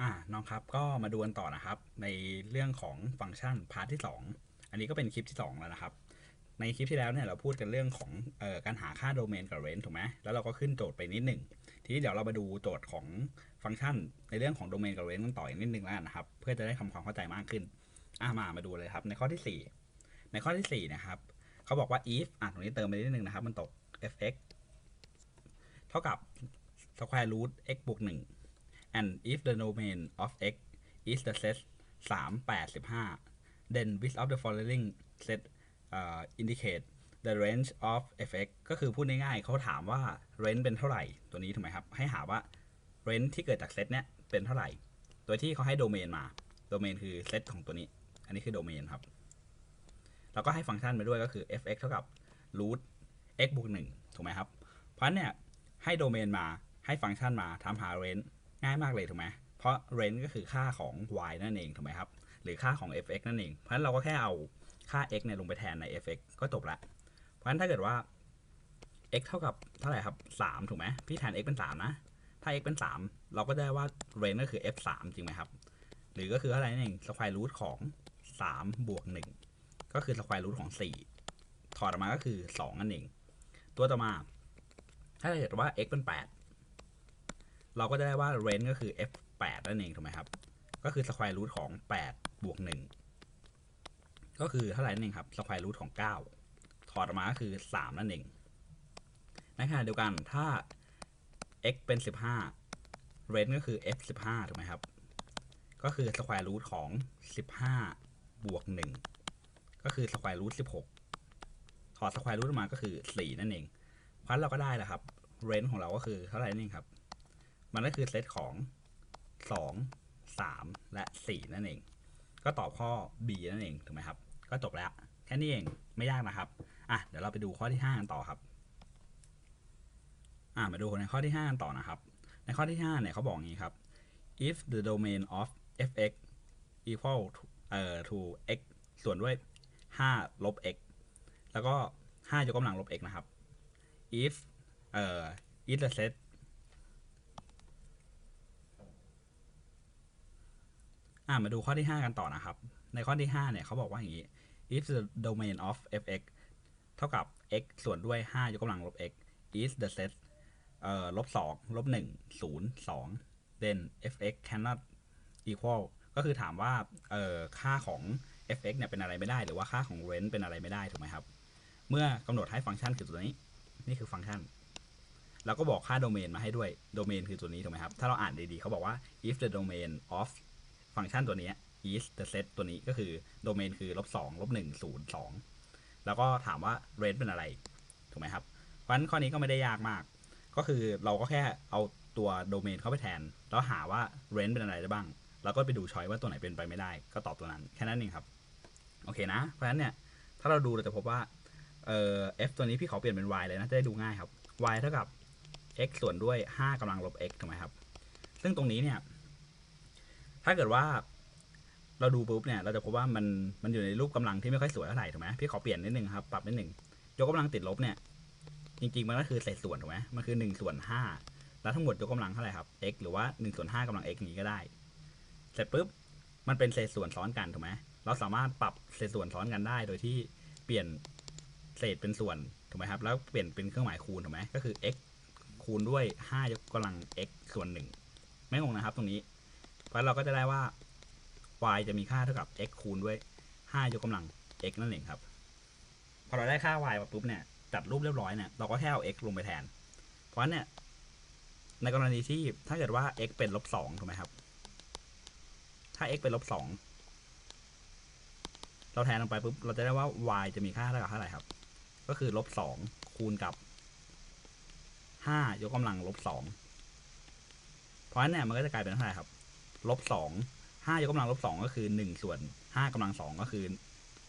อ่าน้องครับก็มาดูกันต่อนะครับ ในเรื่องของฟังก์ชันพาร์ทที่ 2 อันนี้ก็เป็นคลิปที่ 2 แล้วนะครับ ในคลิปที่แล้วเนี่ยเราพูดกันเรื่องของออการหาค่าโดเมนกับเรนถูกไหมแล้วเราก็ขึ้นโจทย์ไปนิดหนึ่งทีนี้เดี๋ยวเรามาดูโจทย์ของฟังก์ชัน ในเรื่องของโดเมนกับเรนกันต่ออีกนิดหนึ่งแล้วกันนะครับ เพื่อจะได้ทำความเข้าใจมากขึ้นอ่ามามาดูเลยครับ ในข้อที่ 4 ในข้อที่4นะครับเขาบอกว่า if อะตรงนี้เติมไปนิดนึงนะครับ มันตก fx เท่ากับ square root x บวก1 and if the domain of x is the set 3 8 15 then which of the following set uh, indicate the range of fx ก็คือพูดง่ายๆเขาถามว่า range เป็นเท่าไหร่ตัวนี้ถูกไหมครับ ให้หาว่า range ที่เกิดจากเซตเนี้ยเป็นเท่าไหร่โดยที่เขาให้โดเมนมาโดเมนคือเซตของตัวนี้ อันนี้คือโดเมนครับ แล้วก็ให้ฟังก์ชันมาด้วยก็คือ fx เท่ากับ root x บวก1ถูกไหมครับ เพราะเนี่ยให้โดเมนมาให้ฟังก์ชันมาทำหา range ง่ายมากเลยถูกไหมเพราะ range ก็คือค่าของ y นั่นเองถูกไหมครับ หรือค่าของ fx นั่นเอง เพราะฉะนั้นเราก็แค่เอาค่า x เนี่ยลงไปแทนใน fx ก็จบละ เพราะฉะนั้นถ้าเกิดว่า x เท่ากับเท่าไหร่ครับ3ถูกไหมพี่แทน x เป็น 3 นะ ถ้า x เป็น 3 เราก็ได้ว่า range ก็คือ f 3จริงไหมครับ หรือก็คืออะไรนั่นเอง square root ของ 3 บวก 1 ก็คือ square root ของ 4 ถอดออกมาก็คือ 2 นั่นเอง ตัวต่อมา ถ้าเกิดว่า x เป็น 8 เราก็จะได้ว่า range ก็คือ f 8นั่นเองถูกไหมครับ ก็คือ square root ของ 8 บวก 1 ก็คือเท่าไหร่นั่นเองครับ square root ของ 9 ถอดออกมาก็คือ 3 นั่นเอง ในขณะเดียวกันถ้า x เป็น 15 range ก็คือ f 15ถูกไหมครับ ก็คือ square root ของ 15 บวก 1 ก็คือ square root 16 ถอด square root ออกมาก็คือ 4 นั่นเอง เพราะฉะนั้นเราก็ได้แล้วครับ range ของเราก็คือเท่าไหร่นั่นเองครับ มันก็คือเซตของ 2 3 และ 4 นั่นเอง ก็ตอบข้อ B นั่นเองถูกไหมครับ ก็จบแล้ว แค่นี้เองไม่ยากนะครับอะเดี๋ยวเราไปดูข้อที่5กันต่อครับอะมาดูในข้อที่5กันต่อนะครับ ในข้อที่5เนี่ยเขาบอกงี้ครับ if the domain of fx equal to เอ่อ to x ส่วนด้วย 5 ลบ x แล้วก็ 5 ยกกำลังลบ x นะครับ if เอ่อ if the set อะมาดูข้อที่ 5 กันต่อนะครับ ในข้อที่ 5 เนี่ยเขาบอกว่าอย่างนี้ if the domain of fx เท่ากับ x ส่วนด้วย 5 ยกกำลังลบ x is the set เอ่อลบ2ลบ1 0 2 then fx cannot equal ก็คือถามว่าเอ่อค่าของ fx เนี่ยเป็นอะไรไม่ได้ หรือว่าค่าของ range เป็นอะไรไม่ได้ถูกไหมครับ เมื่อกำหนดให้ฟังก์ชันคือตัวนี้ นี่คือฟังก์ชันแล้วก็บอกค่าโดเมนมาให้ด้วย โดเมนคือตัวนี้ถูกไหมครับ ถ้าเราอ่านดีๆ เขาบอกว่า if the domain of ฟังก์ชันตัวนี้ is the set ตัวนี้ก็คือโดเมนคือลบสองลบหนึ่งศูนย์สองแล้วก็ถามว่า range เป็นอะไร ถูกไหมครับเพราะฉะนั้นข้อนี้ก็ไม่ได้ยากมาก ก็คือเราก็แค่เอาตัวโดเมนเข้าไปแทน แล้วหาว่า range เป็นอะไรได้บ้าง แล้วก็ไปดูช้อยว่าตัวไหนเป็นไปไม่ได้ ก็ตอบตัวนั้นแค่นั้นเองครับโอเคนะ เพราะฉะนั้นเนี่ยถ้าเราดูเราจะพบว่าเอ่อ f ตัวนี้พี่ขอเปลี่ยนเป็น y เลยนะจะได้ดูง่ายครับ y เท่ากับ x ส่วนด้วย 5กำลังลบ x ถูกไหมครับ ซึ่งตรงนี้เนี่ย ถ้าเกิดว่า เราดูปุ๊บเนี่ย เราจะพบว่ามันมันอยู่ในรูปกำลังที่ไม่ค่อยสวยเท่าไหร่ถูกไหมพี่ขอเปลี่ยนนิดนึงครับปรับนิดหนึ่งยกกำลังติดลบเนี่ย จริงๆมันก็คือเศษส่วนถูกไหมมันคือ1ส่วน5แล้วทั้งหมดยกกำลังเท่าไหร่ครับ x หรือว่า1ส่วน5กำลัง x นี้ก็ได้ เสร็จปุ๊บ มันเป็นเศษส่วนซ้อนกันถูกไหมเราสามารถปรับเศษส่วนซ้อนกันได้ โดยที่เปลี่ยนเศษเป็นส่วนถูกไหมครับ แล้วเปลี่ยนเป็นเครื่องหมายคูณถูกไหมก็คือ x คูณด้วย5ยกกำลัง x ส่วน1ไม่งงนะครับ ตรงนี้ เพราะเราก็จะได้ว่า y จะมีค่าเท่ากับ x คูณด้วย 5 ยกกำลัง x นั่นเองครับ พอเราได้ค่า y มาปุ๊บเนี่ย จัดรูปเรียบร้อยเนี่ย เราก็แค่เอา x ลงไปแทน เพราะฉะนั้นเนี่ย ในกรณีที่ถ้าเกิดว่า x เป็นลบสองถูกไหมครับ ถ้า x เป็นลบสองเราแทนลงไปปุ๊บ เราจะได้ว่า y จะมีค่าเท่ากับเท่าไหร่ครับ ก็คือลบสองคูณกับห้ายกกำลังลบสองเพราะฉะนั้นเนี่ยมันก็จะกลายเป็นเท่าไหร่ครับ ลบสองห้ายกกำลังลบสองก็คือหนึ่งส่วนห้ากำลังสองก็คือ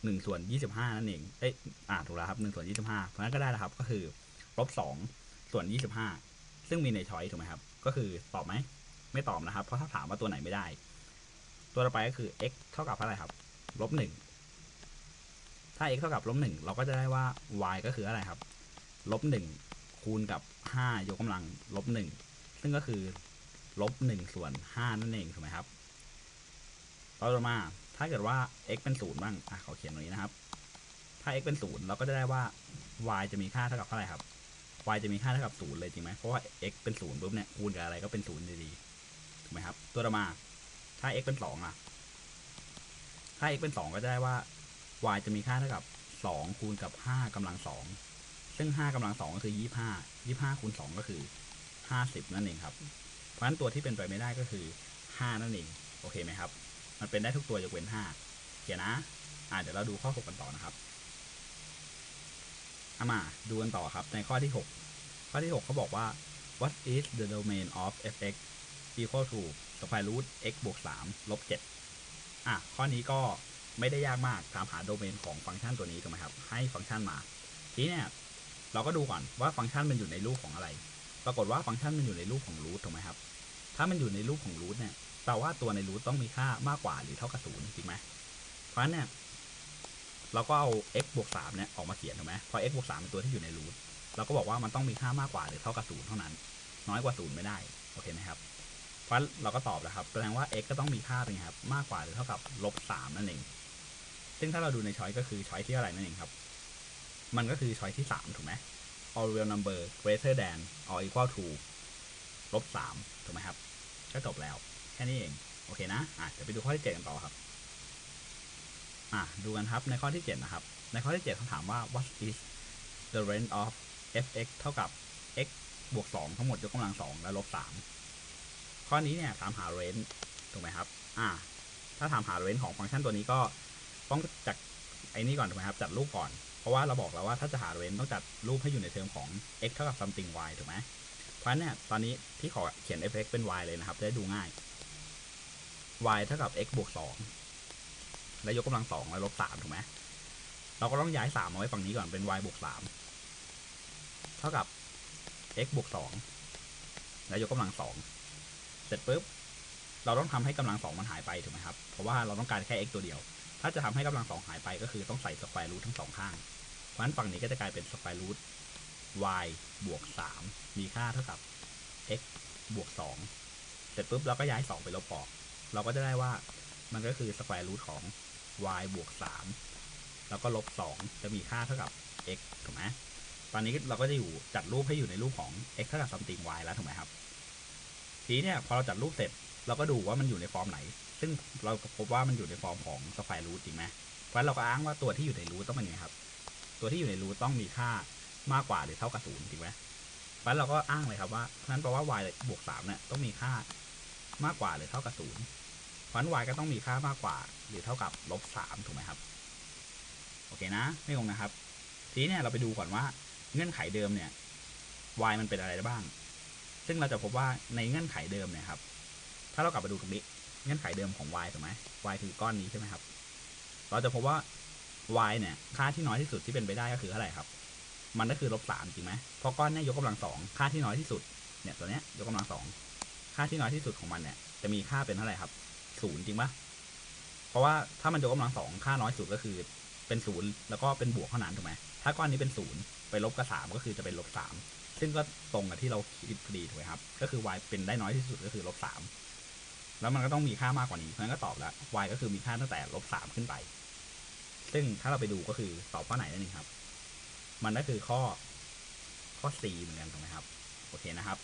หนึ่งส่วนยี่สิบห้านั่นเองเอ้ยอ่าถูกแล้วครับหนึ่งส่วนยี่สิบห้าเพราะนั้นก็ได้แล้วครับ ก็คือลบสองส่วนยี่สิบห้าซึ่งมีในช้อยถูกไหมครับ ก็คือตอบไหมไม่ตอบนะครับ เพราะถ้าถามว่าตัวไหนไม่ได้ ตัวต่อไปก็คือ x เท่ากับเท่าไหร่ครับลบหนึ่งถ้า x เท่ากับลบหนึ่งเราก็จะได้ว่า y ก็คืออะไรครับลบหนึ่งคูณกับห้ายกกำลังลบหนึ่งซึ่งก็คือ ลบหนึ่งส่วนห้านั่นเองถูกไหมครับต่อมาถ้าเกิดว่า x เป็นศูนย์บ้างอะขอเขียนตรงนี้นะครับ ถ้า x เป็นศูนย์เราก็จะได้ว่า y จะมีค่าเท่ากับเท่าไหร่ครับ y จะมีค่าเท่ากับศูนย์เลยจริงไหมเพราะว่า x เป็นศูนย์ปุ๊บเนี่ยคูณกับอะไรก็เป็นศูนย์ดีๆถูกไหมครับ ตัวต่อมา ถ้า x เป็นสองอะ ถ้า x เป็นสองก็จะได้ว่า y จะมีค่าเท่ากับสองคูณกับห้ากำลังสองซึ่งห้ากำลังสองก็คือยี่ห้ายี่ห้าคูณสองก็คือห้าสิบนั่นเองครับ เพราะฉะนั้นตัวที่เป็นไปไม่ได้ก็คือห้านั่นเอง โอเคไหมครับ มันเป็นได้ทุกตัวยกเว้นห้าเขียนนะ อ่าเดี๋ยวเราดูข้อหกกันต่อนะครับเอามาดูกันต่อครับในข้อที่หกข้อที่หกเขาบอกว่า what is the domain of fx equal to square root x บวกสามลบเจ็ดอะข้อนี้ก็ไม่ได้ยากมากตามหาโดเมนของฟังก์ชันตัวนี้ถูกไหมครับ ให้ฟังก์ชันมา ทีนี้เนี่ยเราก็ดูก่อนว่าฟังก์ชันมันอยู่ในรูปของอะไร ปรากฏว่าฟังก์ชันมันอยู่ในรูปของรูทถูกไหมครับ ถ้ามันอยู่ในรูปของรูทเนี่ยแปลว่าตัวในรูทต้องมีค่ามากกว่าหรือเท่ากับศูนย์จริงไหมเพราะฉะนั้นเนี่ยเราก็เอา x บวกสามเนี่ยออกมาเขียนถูกไหมเพราะ x บวกสามเป็นตัวที่อยู่ในรูทเราก็บอกว่ามันต้องมีค่ามากกว่าหรือเท่ากับศูนย์เท่านั้น น้อยกว่าศูนย์ไม่ได้โอเคไหมครับเพราะเราก็ตอบแล้วครับแสดงว่า x ก็ต้องมีค่าเป็นไงครับมากกว่าหรือเท่ากับลบสามนั่นเอง ซึ่งถ้าเราดูในช้อยก็คือช้อยที่อะไรนั่นเองครับ มันก็คือช้อยที่สามถูกไหม all real number greater than or equal to ลบสามถูกไหมครับ ก็จบแล้ว แค่นี้เอง โอเคนะ อะเดี๋ยวไปดูข้อที่เจ็ดกันต่อครับ อะ ดูกันครับในข้อที่เจ็ดนะครับ ในข้อที่เจ็ดเขาถามว่า what is the range of fx เท่ากับ x บวกสองทั้งหมดยกกำลังสองและลบสามข้อนี้เนี่ยถามหา range ถูกไหมครับ อะถ้าถามหา range ของฟังก์ชันตัวนี้ก็ต้องจากไอ้นี่ก่อนถูกไหมครับ จัดรูปก่อน ราะว่าเราบอกแล้วว่าถ้าจะหา range ต้องจัดรูปให้อยู่ในเทอมของ x เท่ากับ something y ถูกไหมเพราะฉะนั้นเนี่ยตอนนี้พี่ขอเขียน fx เป็น y เลยนะครับจะได้ดูง่าย y เท่ากับ x บวกสองแล้วยกกำลังสองแล้วลบสามถูกไหมเราก็ต้องย้ายสามาไว้ฝั่งนี้ก่อนเป็น y บวกสามเท่ากับ x บวกสองแล้วยกกำลังสองเสร็จปุ๊บเราต้องทำให้กำลังสองมันหายไปถูกไหมครับเพราะว่าเราต้องการแค่ x ตัวเดียว ถ้าจะทำให้กำลังสองหายไปก็คือต้องใส่สแควร์รูททั้งสองข้าง เพราะฉะนั้นฝั่งนี้ก็จะกลายเป็นสแควร์รูท y บวกสามมีค่าเท่ากับ x บวกสองเสร็จปุ๊บเราก็ย้ายสองไปลบออก เราก็จะได้ว่ามันก็คือสแควร์รูทของ y บวกสามแล้วก็ลบสองจะมีค่าเท่ากับ x ถูกไหมตอนนี้เราก็จะอยู่จัดรูปให้อยู่ในรูปของ x เท่ากับ something y แล้วถูกไหมครับ ทีนี้เนี่ยพอเราจัดรูปเสร็จเราก็ดูว่ามันอยู่ในฟอร์มไหน ซึ่งเราก็พบว่ามันอยู่ในฟอร์มของสแควร์รูทจริงไหมเพราะฉะนั้นเราก็อ้างว่าตัวที่อยู่ในรูทต้องเป็นไงครับ ตัวที่อยู่ในรูทต้องมีค่ามากกว่าหรือเท่ากับศูนย์จริงไหมเพราะฉะนั้นเราก็อ้างเลยครับว่าเพราะฉะนั้นแปลว่า y บวกสามเนี่ยต้องมีค่ามากกว่าหรือเท่ากับศูนย์เพราะฉะนั้น y ก็ต้องมีค่ามากกว่าหรือเท่ากับลบสามถูกไหมครับ โอเคนะ ไม่งงนะครับ ทีนี้เนี่ยเราไปดูก่อนว่าเงื่อนไขเดิมเนี่ย y มันเป็นอะไรได้บ้าง ซึ่งเราจะพบว่าในเงื่อนไขเดิมเนี่ยครับ ถ้าเรากลับมาดูตรงนี้ เงื่อนไขเดิมของ y ถูกไหม y คือก้อนนี้ใช่ไหมครับ เราจะพบว่า y เนี่ย ค่าที่น้อยที่สุดที่เป็นไปได้ก็คือเท่าไหร่ครับ มันก็คือลบสามจริงไหมเพราะก้อนนี้ยกกำลังสองค่าที่น้อยที่สุด เนี่ยตัวเนี้ยยกกำลังสองค่าที่น้อยที่สุดของมันเนี่ย จะมีค่าเป็นเท่าไหร่ครับศูนย์จริงปะเพราะว่าถ้ามันยกกำลังสองค่าน้อยสุดก็คือเป็นศูนย์แล้วก็เป็นบวกเท่านั้นถูกไหมถ้าก้อนนี้เป็นศูนย์ไปลบกับสามก็คือจะเป็นลบสามซึ่งก็ตรงกับที่เราคิดพอดีถูกไหมครับ ก็คือ y เป็นได้น้อยที่สุดก็คือลบสาม แล้วมันก็ต้องมีค่ามากกว่านี้เพราะฉะนั้นก็ตอบแล้ว y ก็คือมีค่าตั้งแต่ลบสามขึ้นไป ซึ่งถ้าเราไปดูก็คือตอบข้อไหนนั่นเองครับ มันก็คือข้อข้อ C เหมือนกันถูกไหมครับ โอเคนะครับ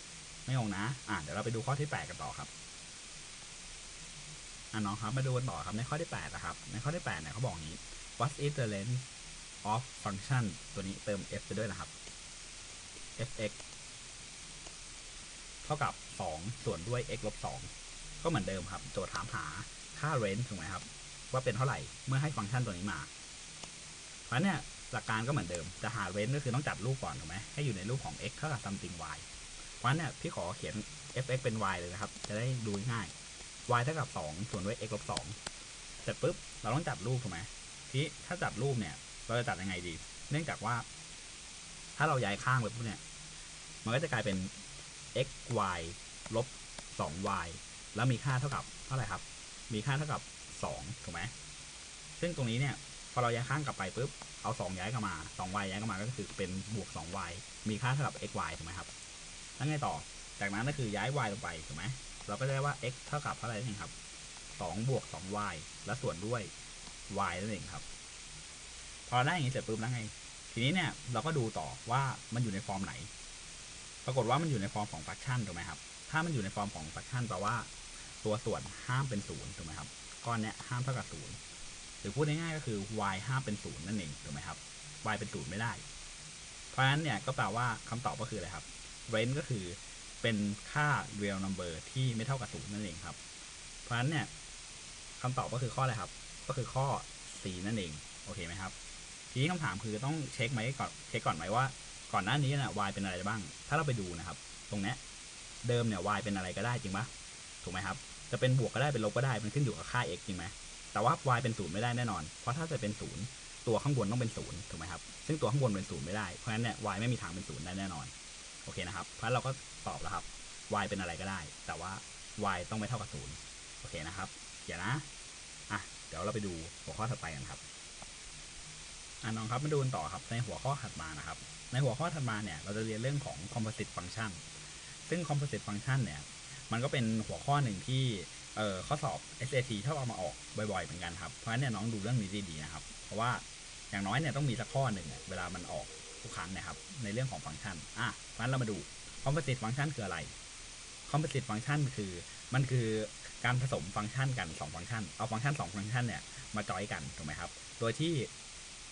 ไม่งงนะ อะเดี๋ยวเราไปดูข้อที่8กันต่อครับอะน้องครับมาดูกันต่อครับในข้อที่8นะครับ ในข้อที่8เนี่ยเขาบอกว่างนี้ what is the length of function ตัวนี้เติม f ไปด้วยนะครับ fx เท่ากับ 2 ส่วนด้วย x ลบ2 ก็เหมือนเดิมครับ โจทย์ถามหาค่า range ถูกไหมครับ ว่าเป็นเท่าไหร่เมื่อให้ฟังก์ชันตัวนี้มา เพราะเนี่ยหลักการก็เหมือนเดิมจะหา range ก็คือต้องจัดรูปก่อนถูกไหมให้อยู่ในรูปของ x เท่ากับ something y เพราะเนี่ยพี่ขอเขียน fx เป็น y เลยนะครับ จะได้ดูง่าย y เท่ากับ 2 ส่วนด้วย x ลบ2เสร็จปุ๊บเราต้องจัดรูปถูกไหมทีนี้ถ้าจัดรูปเนี่ย เราจะจัดยังไงดี เนื่องจากว่า ถ้าเราย้ายข้างไปพวกเนี่ย มันก็จะกลายเป็น x y ลบ 2y แล้วมีค่าเท่ากับเท่าไหร่ครับ มีค่าเท่ากับ2ถูกไหมซึ่งตรงนี้เนี่ยพอเราย้ายข้างกลับไปปุ๊บเอา 2 ย้ายกลับมา 2y ย้ายกลับมาก็คือเป็นบวก 2y มีค่าเท่ากับ xy ถูกไหมครับแล้วไงต่อจากนั้นก็คือย้าย y ลงไปถูกไหมเราก็จะได้ว่า x เท่ากับเท่าไหร่นั่นเองครับ2บวก 2y และส่วนด้วย y นั่นเองครับพอได้อย่างนี้เสร็จปุ๊บแล้วไง ทีนี้เนี่ยเราก็ดูต่อว่ามันอยู่ในฟอร์มไหน ปรากฏว่ามันอยู่ในฟอร์มของฟังก์ชันถูกไหมครับถ้ามันอยู่ในฟอร์มของฟังก์ชันแปลว่า ตัวส่วนห้ามเป็นศูนย์ถูกไหมครับ ก้อนเนี้ยห้ามเท่ากับศูนย์หรือพูดง่ายๆก็คือ y ห้ามเป็นศูนย์นั่นเองถูกไหมครับ y เป็นศูนย์ไม่ได้ เพราะฉะนั้นเนี่ยก็แปลว่าคำตอบก็คืออะไรครับ range ก็คือเป็นค่า real number ที่ไม่เท่ากับศูนย์นั่นเองครับ เพราะฉะนั้นเนี่ยคำตอบก็คือข้ออะไรครับ ก็คือข้อ C นั่นเอง โอเคไหมครับ ทีนี้คำถามคือต้องเช็คไหมก่อน เช็คก่อนไหมว่า ก่อนหน้านี้นะ y เป็นอะไรบ้าง ถ้าเราไปดูนะครับ ตรงนี้เดิมเนี่ย y เป็นอะไรก็ได้จริงปะถูกไหมครับ จะเป็นบวกก็ได้เป็นลบก็ได้มันขึ้นอยู่กับค่า x จริงไหมแต่ว่า y เป็นศูนย์ไม่ได้แน่นอน เพราะถ้าจะเป็นศูนย์ตัวข้างบนต้องเป็นศูนย์ถูกไหมครับ ซึ่งตัวข้างบนเป็นศูนย์ไม่ได้ เพราะฉะนั้นเนี่ย y ไม่มีทางเป็นศูนย์ได้แน่นอน โอเคนะครับ เพราะฉะนั้นเราก็ตอบแล้วครับ y เป็นอะไรก็ได้ แต่ว่า y ต้องไม่เท่ากับศูนย์โอเคนะครับ เดี๋ยวนะ อะ เดี๋ยวเราไปดูหัวข้อถัดไปกันครับ อะน้องครับมาดูกันต่อครับ ในหัวข้อถัดมานะครับ ในหัวข้อถัดมาเนี่ย เราจะเรียนเรื่องของ composite function ซึ่ง composite function เนี่ย มันก็เป็นหัวข้อหนึ่งที่เออข้อสอบ SAT ชอบเอามาออกบ่อยๆเหมือนกันครับ เพราะฉะนั้นเนี่ยน้องดูเรื่องนี้ดีๆนะครับ เพราะว่าอย่างน้อยเนี่ยต้องมีสักข้อหนึ่งเวลามันออกทุกครั้งนะครับในเรื่องของฟังก์ชันอะเพราะนั้นเรามาดู composite function คืออะไร composite function คือมันคือการผสมฟังก์ชันกัน 2 ฟังก์ชัน เอาฟังก์ชัน 2 ฟังก์ชันเนี่ยมาจอยกันถูกไหมครับ โดยที่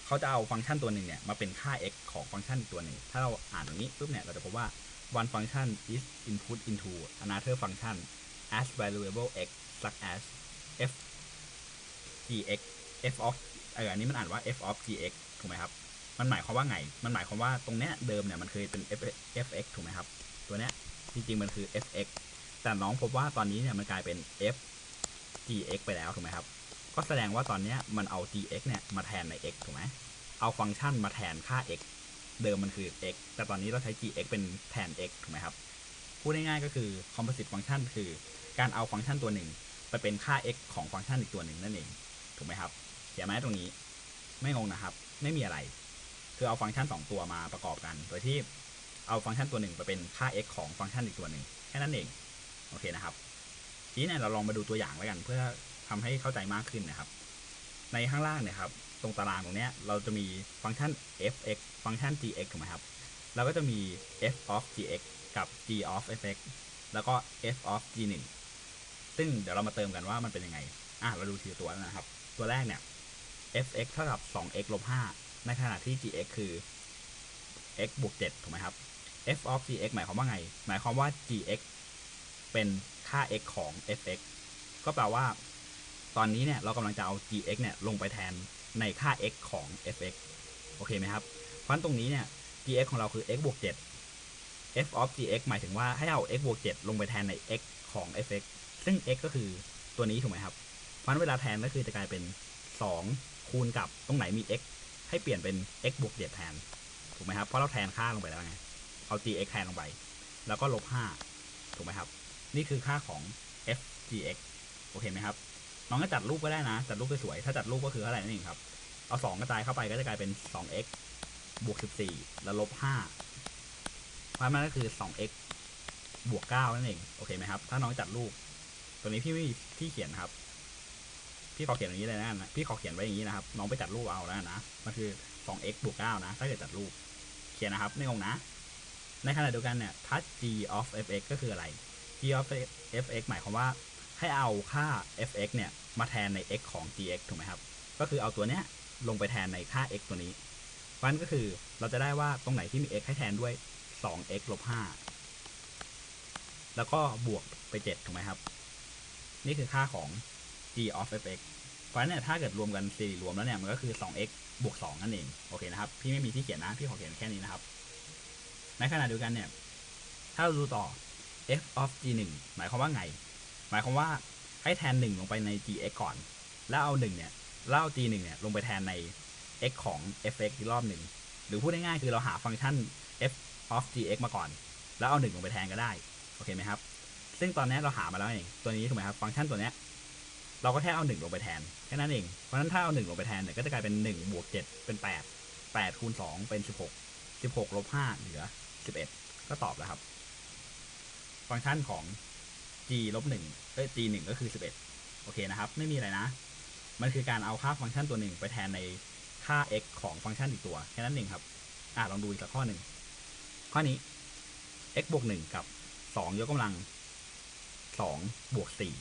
เขาจะเอาฟังก์ชันตัวหนึ่งเนี่ยมาเป็นค่า x ของฟังก์ชันตัวหนึ่ง ถ้าเราอ่านตรงนี้ปุ๊บเนี่ยเราจะพบว่า one function is input into another function as variable x such as f gx f of เอออันนี้มันอ่านว่า f of gx ถูกไหมครับ มันหมายความว่าไง มันหมายความว่าตรงเนี้ยเดิมเนี่ยมันเคยเป็น f fx ถูกไหมครับ ตัวเนี้ยจริงๆมันคือ fx แต่น้องพบว่าตอนนี้เนี่ยมันกลายเป็น f gx ไปแล้วถูกไหมครับ ก็แสดงว่าตอนเนี้ยมันเอา gx เนี่ยมาแทนใน x ถูกไหมเอาฟังก์ชันมาแทนค่า x เดิมมันคือ x แต่ตอนนี้เราใช้ gx เป็นแทน x ถูกไหมครับ พูดง่ายๆก็คือ composite function คือการเอาฟังก์ชันตัวหนึ่งไปเป็นค่า x ของฟังก์ชันอีกตัวหนึ่งนั่นเอง ถูกไหมครับเขียนไหมตรงนี้ ไม่งงนะครับ ไม่มีอะไร คือเอาฟังก์ชัน 2 ตัวมาประกอบกัน โดยที่เอาฟังก์ชันตัวหนึ่งไปเป็นค่า x ของฟังก์ชันอีกตัวหนึ่งแค่นั้นเอง โอเคนะครับ ทีนี้เนี่ยเราลองมาดูตัวอย่างแล้วกัน เพื่อทำให้เข้าใจมากขึ้นนะครับ ในข้างล่างเนี่ยครับตรงตารางตรงนี้เราจะมีฟังก์ชัน f(x) ฟังก์ชัน gx ถูกไหมครับเราก็จะมี f of gx กับ g of fx แล้วก็ f of g1 ซึ่งเดี๋ยวเรามาเติมกันว่ามันเป็นยังไงอะเราดูทีละตัวนะครับ ตัวแรกเนี่ย fx เท่ากับ 2x ลบ5ในขณะที่ gx คือ x บวก7ถูกไหมครับ f of gx หมายความว่าไง หมายความว่า gx เป็นค่า x ของ fx ก็แปลว่า ตอนนี้เนี่ยเรากำลังจะเอา gx เนี่ยลงไปแทนในค่า x ของ fx โอเคไหมครับ เพราะตรงนี้เนี่ย gx ของเราคือ x บวก7 f of gx หมายถึงว่าให้เอา x บวก7ลงไปแทนใน x ของ fx ซึ่ง x ก็คือตัวนี้ถูกไหมครับ เพราะเวลาแทนก็คือจะกลายเป็น 2 คูณกับตรงไหนมี x ให้เปลี่ยนเป็น x บวก7แทนถูกไหมครับ เพราะเราแทนค่าลงไปแล้วไง เอา gx แทนลงไป แล้วก็ลบ5ถูกไหมครับ นี่คือค่าของ f gx โอเคไหมครับ น้องก็จัดรูปก็ได้นะ จัดรูปสวยๆถ้าจัดรูปก็คือเท่าไหร่นั่นเองครับ เอา2กระจายเข้าไปก็จะกลายเป็น 2x บวก14แล้วลบ5เพราะมันก็คือ 2x บวก9นั่นเองโอเคไหมครับ ถ้าน้องจัดรูปตัวนี้พี่ไม่มีที่เขียนครับพี่ขอเขียนอย่างนี้เลยนะพี่ขอเขียนไว้อย่างนี้นะครับ น้องไปจัดรูปเอาแล้วนะ มันคือ 2x บวก 9 นะ ถ้าเกิดจัดรูป เขียนนะครับ ไม่งงนะ ในขณะเดียวกันเนี่ย ถ้า g of fx ก็คืออะไร g of fx หมายความว่า ให้เอาค่า fx เนี่ยมาแทนใน x ของ gx ถูกไหมครับ ก็คือเอาตัวเนี้ยลงไปแทนในค่า x ตัวนี้เพราะฉะนั้นก็คือเราจะได้ว่าตรงไหนที่มี x ให้แทนด้วย 2x ลบ5แล้วก็บวกไป 7 ถูกไหมครับ นี่คือค่าของ g of fx เพราะฉะนั้นเนี่ยถ้าเกิดรวมกันสี่รวมแล้วเนี่ยมันก็คือ 2x บวก 2 นั่นเอง โอเคนะครับ พี่ไม่มีที่เขียนนะ พี่ขอเขียนแค่นี้นะครับ ในขณะเดียวกันเนี่ย ถ้าเราดูต่อ f of g1 หมายความว่าไง หมายความว่าให้แทน 1 ลงไปใน gx ก่อน แล้วเอา1เนี่ยแล้วเอา g1 เนี่ยลงไปแทนใน x ของ fx อีกรอบหนึ่ง หรือพูดง่ายๆคือเราหาฟังก์ชัน f of gx มาก่อน แล้วเอา 1 ลงไปแทนก็ได้ โอเคไหมครับ ซึ่งตอนนี้เราหามาแล้วเอง ตัวนี้ถูกไหมครับ ฟังก์ชันตัวเนี้ยเราก็แค่เอา 1 ลงไปแทน แค่นั้นเอง เพราะฉะนั้นถ้าเอา 1 ลงไปแทนเนี่ยก็จะกลายเป็น 1 บวก 7 เป็น 8 8คูณ2เป็น 16 16ลบ5เหลือ 11 ก็ตอบแล้วครับ ฟังก์ชันของ g ลบหนึ่งเอ้ย g หนึ่งก็คือสิบเอ็ดโอเคนะครับ ไม่มีอะไรนะ มันคือการเอาค่าฟังก์ชันตัวหนึ่งไปแทนในค่า x ของฟังก์ชันอีกตัว แค่นั้นเองครับ อะลองดูอีกสักข้อหนึ่ง ข้อนี้ x บวกหนึ่งกับสองยกกำลังสองบวกสี่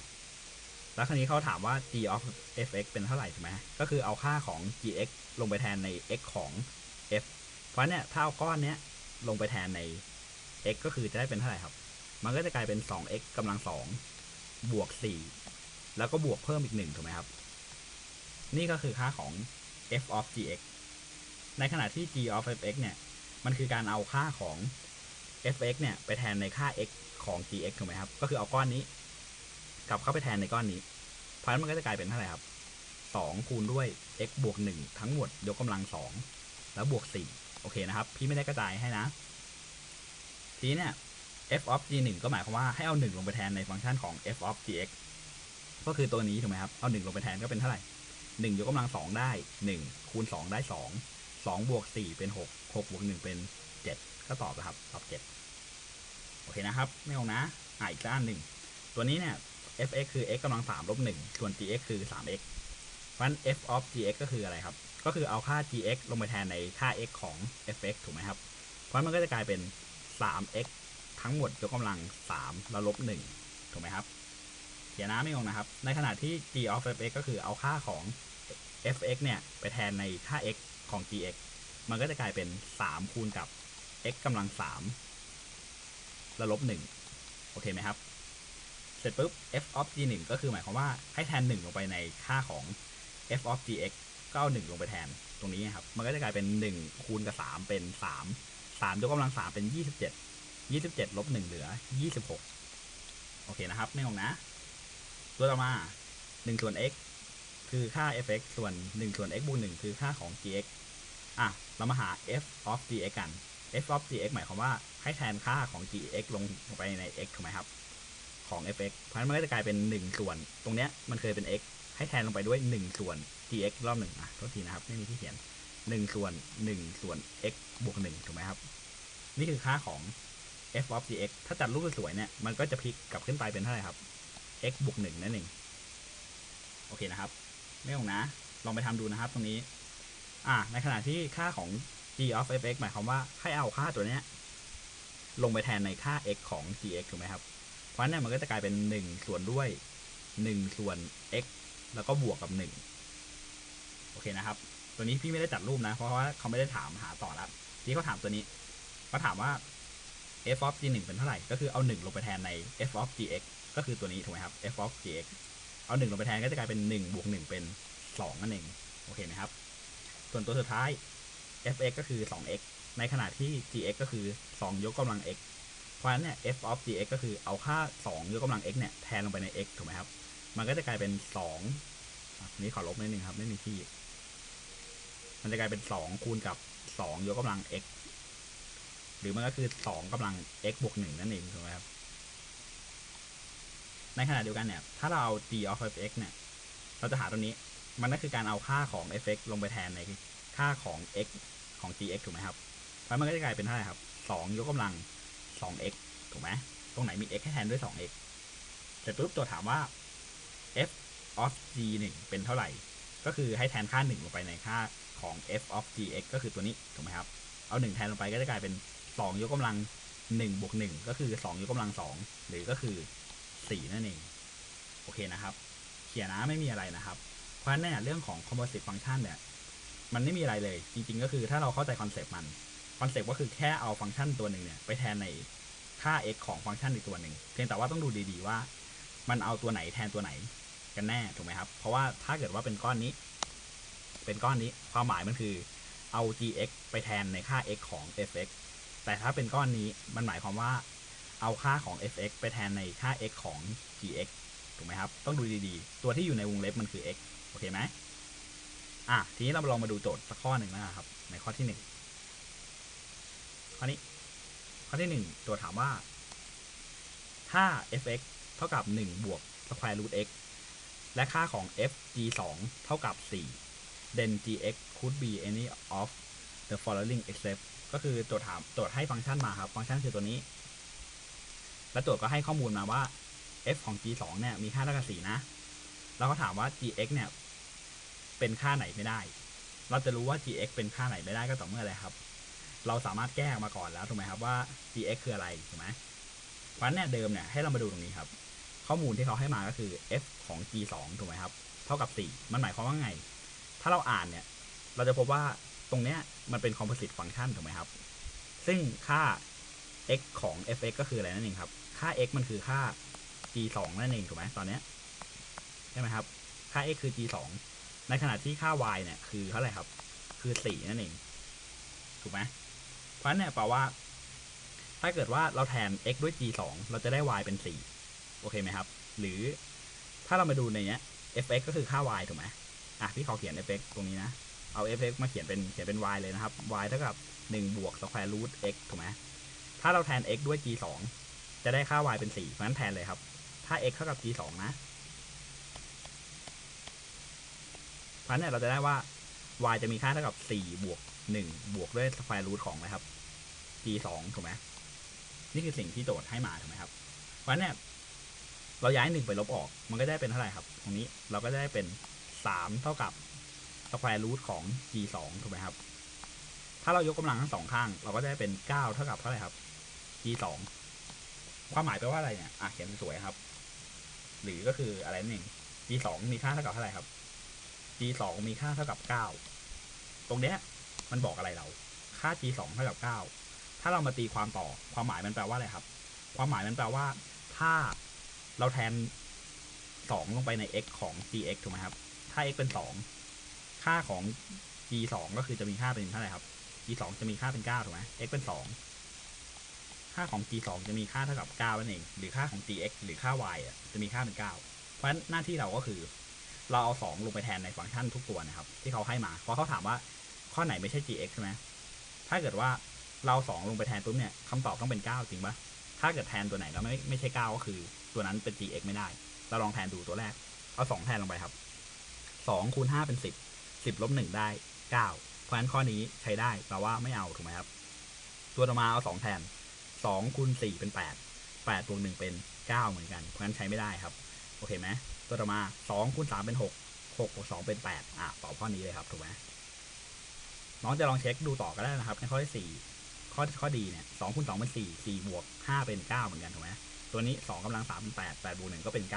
แล้วคราวนี้เขาถามว่า g of f(x) เป็นเท่าไหร่ถูกไหมก็คือเอาค่าของ gx ลงไปแทนใน x ของ f เพราะเนี่ยถ้าเอาก้อนเนี้ยลงไปแทนใน x ก็คือจะได้เป็นเท่าไหร่ครับ มันก็จะกลายเป็น 2x กำลังสองบวก 4 แล้วก็บวกเพิ่มอีกหนึ่งถูกไหมครับ นี่ก็คือค่าของ f of gx ในขณะที่ g of fx เนี่ย มันคือการเอาค่าของ fx เนี่ย ไปแทนในค่า x ของ gx ถูกไหมครับ ก็คือเอาก้อนนี้ กลับเข้าไปแทนในก้อนนี้ เพราะฉะนั้นมันก็จะกลายเป็นเท่าไหร่ครับ 2 คูณด้วย x บวก 1 ทั้งหมดยกกำลัง 2 แล้วบวก 4 โอเคนะครับ พี่ไม่ได้กระจายให้นะ ทีนี้เนี่ย f of g 1ก็หมายความว่าให้เอา 1 ลงไปแทนในฟังก์ชันของ f of gx ก็คือตัวนี้ถูกไหมครับ เอา 1 ลงไปแทนก็เป็นเท่าไหร่ 1 ยกกำลัง 2 ได้ 1 คูณ 2 ได้ 2 2 บวก 4 เป็น 6 6 บวก 1 เป็น 7 ก็ตอบนะครับ ตอบ 7 โอเคนะครับ ไม่เอานะอ่าอีกด้านหนึ่ง ตัวนี้เนี่ย fx คือ x กำลัง 3 ลบ 1 ส่วน gx คือ 3x เพราะฉะนั้น f of gx ก็คืออะไรครับ ก็คือเอาค่า gx ลงไปแทนในค่า x ของ fx ถูกไหมครับ เพราะมันก็จะกลายเป็น 3x ทั้งหมดยกกำลัง 3 แล้วลบ 1 ถูกไหมครับเขียนน้ำไม่งงนะครับ ในขณะที่ g of fx ก็คือเอาค่าของ fx เนี่ยไปแทนในค่า x ของ gx มันก็จะกลายเป็น 3 คูณกับ x กำลัง 3 แล้วลบ 1 โอเคไหมครับ เสร็จปุ๊บ f of g 1ก็คือหมายความว่าให้แทน 1 ลงไปในค่าของ f of gx ก็เอา 1 ลงไปแทนตรงนี้ครับ มันก็จะกลายเป็น 1 คูณกับ 3 เป็น 3 3ยกกำลัง 3 เป็น 27 27ลบ1เหลือ 26 โอเคนะครับไม่งงนะ ตัวต่อมา 1 ส่วน x คือค่า fx ส่วน 1 ส่วน x บวก1คือค่าของ gx อะ เรามาหา f of gx กัน f of gx หมายความว่าให้แทนค่าของ gx ลงไปใน x ถูกไหมครับ ของ fx เพราะฉะนั้นมันก็จะกลายเป็น 1 ส่วน ตรงเนี้ยมันเคยเป็น x ให้แทนลงไปด้วย 1 ส่วน gx รอบหนึ่งอะโทษทีนะครับ ไม่มีที่เขียน 1 ส่วน 1 ส่วน x บวก1ถูกไหมครับ นี่คือค่าของ f of gx ถ้าจัดรูปสวยๆเนี่ย มันก็จะพลิกกลับขึ้นไปเป็นเท่าไหร่ครับ x บวก1นั่นเอง โอเคนะครับ ไม่ต้องนะ ลองไปทำดูนะครับตรงนี้ อ่า ในขณะที่ค่าของ g of fx หมายความว่าให้เอาค่าตัวเนี้ย ลงไปแทนในค่า x ของ gx ถูกไหมครับ เพราะนั้นเนี่ยมันก็จะกลายเป็น1ส่วนด้วย1ส่วน x แล้วก็บวกกับ1โอเคนะครับ ตัวนี้พี่ไม่ได้จัดรูปนะ เพราะว่าเขาไม่ได้ถามหาต่อแล้วที่เขาถามตัวนี้เขาถามว่า f of g 1เป็นเท่าไหร่ ก็คือเอา 1 ลงไปแทนใน f of gx ก็คือตัวนี้ถูกไหมครับ f of gx เอา 1 ลงไปแทนก็จะกลายเป็น 1 บวก 1 เป็น 2 นั่นเอง โอเคไหมครับ ส่วนตัวสุดท้าย fx ก็คือ 2x ในขณะที่ gx ก็คือ 2 ยกกำลัง x เพราะฉะนั้นเนี่ย f of gx ก็คือเอาค่า 2 ยกกำลัง x เนี่ยแทนลงไปใน x ถูกไหมครับ มันก็จะกลายเป็น2อะนี้ขอลบนิดนึงครับ ไม่มีที่ มันจะกลายเป็น 2 คูณกับ 2 ยกกำลัง x หรือมันก็คือ2กำลัง x บวก1นั่นเองถูกไหมครับ ในขณะเดียวกันเนี่ย ถ้าเราเอา g of fx เนี่ย เราจะหาตัวนี้ มันก็คือการเอาค่าของ fx ลงไปแทนในค่าของ x ของ gx ถูกไหมครับเพราะมันก็จะกลายเป็นเท่าไหร่ครับ2ยกกำลัง 2x ถูกไหม ตรงไหนมี x ให้แทนด้วย 2x เสร็จปุ๊บตัวถามว่า f of g 1เป็นเท่าไหร่ ก็คือให้แทนค่า 1 ลงไปในค่าของ f of gx ก็คือตัวนี้ ถูกไหมครับ เอา 1 แทนลงไปก็จะกลายเป็น 2ยกกำลัง1บวก1ก็คือ2ยกกำลัง2หรือก็คือ4นั่นเอง โอเคนะครับ เขียนนะไม่มีอะไรนะครับ เพราะฉะนั้นเนี่ยเรื่องของ composite function เนี่ยมันไม่มีอะไรเลย จริง ๆ ก็คือถ้าเราเข้าใจคอนเซปต์มันคอนเซปต์ก็คือแค่เอาฟังก์ชันตัวหนึ่งเนี่ยไปแทนในค่า x ของฟังก์ชันอีกตัวหนึ่งเพียงแต่ว่าต้องดูดีๆว่า มันเอาตัวไหนแทนตัวไหนกันแน่ถูกไหมครับ เพราะว่าถ้าเกิดว่าเป็นก้อนนี้ เป็นก้อนนี้ความหมายมันคือเอา gx ไปแทนในค่า x ของ fx แต่ถ้าเป็นก้อนนี้มันหมายความว่าเอาค่าของ fx ไปแทนในค่า x ของ gx ถูกไหมครับ ต้องดูดีๆ ตัวที่อยู่ในวงเล็บมันคือ x โอเคไหมอะ ทีนี้เราลองมาดูโจทย์สักข้อหนึ่งนะครับ ในข้อที่หนึ่งข้อนี้ ข้อที่หนึ่งตัวถามว่า ถ้า fx เท่ากับ1บวก square root x และค่าของ f g 2 เท่ากับ 4 then gx could be any of the following except ก็คือตัวถามตัวให้ฟังก์ชันมาครับ ฟังก์ชันคือตัวนี้ และตัวก็ให้ข้อมูลมาว่า f ของ g 2เนี่ย มีค่าเท่ากับ4นะ แล้วก็ถามว่า gx เนี่ย เป็นค่าไหนไม่ได้ เราจะรู้ว่า gx เป็นค่าไหนไม่ได้ก็ต่อเมื่ออะไรครับ เราสามารถแก้มาก่อนแล้วถูกไหมครับว่า gx คืออะไรถูกไหมเพราะฉะนั้นเนี่ยเดิมเนี่ยให้เรามาดูตรงนี้ครับ ข้อมูลที่เขาให้มาก็คือ f ของ g 2ถูกไหมครับ เท่ากับ 4 มันหมายความว่าไง ถ้าเราอ่านเนี่ย เราจะพบว่า ตรงเนี้ยมันเป็น composite function ถูกไหมครับ ซึ่งค่า x ของ f(x) ก็คืออะไรนั่นเองครับ ค่า x มันคือค่า g 2นั่นเองถูกไหมตอนเนี้ยใช่ไหมครับ ค่า x คือ g 2ในขณะที่ค่า y เนี่ยคือเท่าไหร่ครับ คือ 4 นั่นเอง ถูกไหมเพราะฉะนั้นเนี่ยแปลว่า ถ้าเกิดว่าเราแทน x ด้วย g 2เราจะได้ y เป็น 4 โอเคไหมครับ หรือถ้าเรามาดูในเนี้ย f(x) ก็คือค่า y ถูกไหมอะพี่ขอเขียน f(x) ตรงนี้นะ เอา f(x) มาเขียนเป็นเขียนเป็น y เลยนะครับ y เท่ากับ1บวก square root x ถูกไหมถ้าเราแทน x ด้วย g 2จะได้ค่า y เป็น 4 เพราะฉะนั้นแทนเลยครับ ถ้า x เท่ากับ g 2นะเพราะฉะนั้นเนี่ยเราจะได้ว่า y จะมีค่าเท่ากับ 4 บวก 1 บวกด้วย square root ของนะครับ g 2ถูกไหมนี่คือสิ่งที่โจทย์ให้มาถูกไหมครับ เพราะฉะนั้นเนี่ยเราย้าย 1 ไปลบออก มันก็ได้เป็นเท่าไหร่ครับ ตรงนี้เราก็ได้เป็น 3 เท่ากับ square root ของ g 2ถูกไหมครับ ถ้าเรายกกำลังทั้งสองข้าง เราก็ได้เป็น 9 เท่ากับเท่าไหร่ครับ g 2ความหมายแปลว่าอะไรเนี่ย อะเขียนสวยครับ หรือก็คืออะไรนั่นเอง g 2มีค่าเท่ากับเท่าไหร่ครับ g 2มีค่าเท่ากับ 9 ตรงเนี้ยมันบอกอะไรเรา ค่า g 2เท่ากับ 9 ถ้าเรามาตีความต่อ ความหมายมันแปลว่าอะไรครับ ความหมายมันแปลว่า ถ้าเราแทน 2 ลงไปใน x ของ gx ถูกไหมครับ ถ้า x เป็น 2 ค่าของ g 2ก็คือจะมีค่าเป็นเท่าไหร่ครับ g 2จะมีค่าเป็น9ถูกไหม x เป็น2ค่าของ g 2จะมีค่าเท่ากับ9นั่นเอง หรือค่าของ gx หรือค่า y อะจะมีค่าเป็น9เพราะฉะนั้นหน้าที่เราก็คือ เราเอา2ลงไปแทนในฟังก์ชันทุกตัวนะครับ ที่เขาให้มา เพราะเขาถามว่าข้อไหนไม่ใช่ gx ใช่ไหมถ้าเกิดว่าเรา2ลงไปแทนปุ๊บเนี่ยคำตอบต้องเป็น9จริงปะถ้าเกิดแทนตัวไหนแล้วไม่ไม่ใช่9ก็คือ ตัวนั้นเป็น gx ไม่ได้ เราลองแทนดูตัวแรก เอา2แทนลงไปครับ2คูณ5เป็นสิบ 10 10ลบ1ได้9เพราะฉะนั้นข้อนี้ใช้ได้แปลว่าไม่เอาถูกไหมครับ ตัวต่อมาเอา2แทน2คูณ4เป็น8 8บวก1เป็น9เหมือนกันเพราะฉะนั้นใช้ไม่ได้ครับโอเคไหมตัวต่อมา2คูณ3เป็น6 6บวก2เป็น8อะตอบข้อนี้เลยครับถูกไหมน้องจะลองเช็คดูต่อก็ได้นะครับ ในข้อที่4ข้อข้อดีเนี่ย2คูณ2เป็น4 4บวก5เป็น9เหมือนกันถูกไหมตัวนี้2กำลัง3เป็น8 8บวก1ก็เป็น9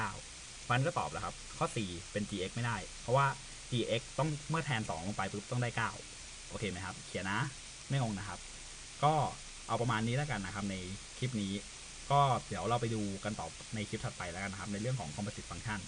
เพราะฉะนั้นก็ตอบแล้วครับ ข้อ4เป็น gx ไม่ได้ เพราะว่า gx ต้องเมื่อแทน 2 ลงไปปุ๊บต้องได้ 9 โอเคไหมครับ เขียนนะ ไม่งงนะครับ ก็เอาประมาณนี้แล้วกันนะครับในคลิปนี้ ก็เดี๋ยวเราไปดูกันต่อในคลิปถัดไปแล้วกันนะครับ ในเรื่องของ composite function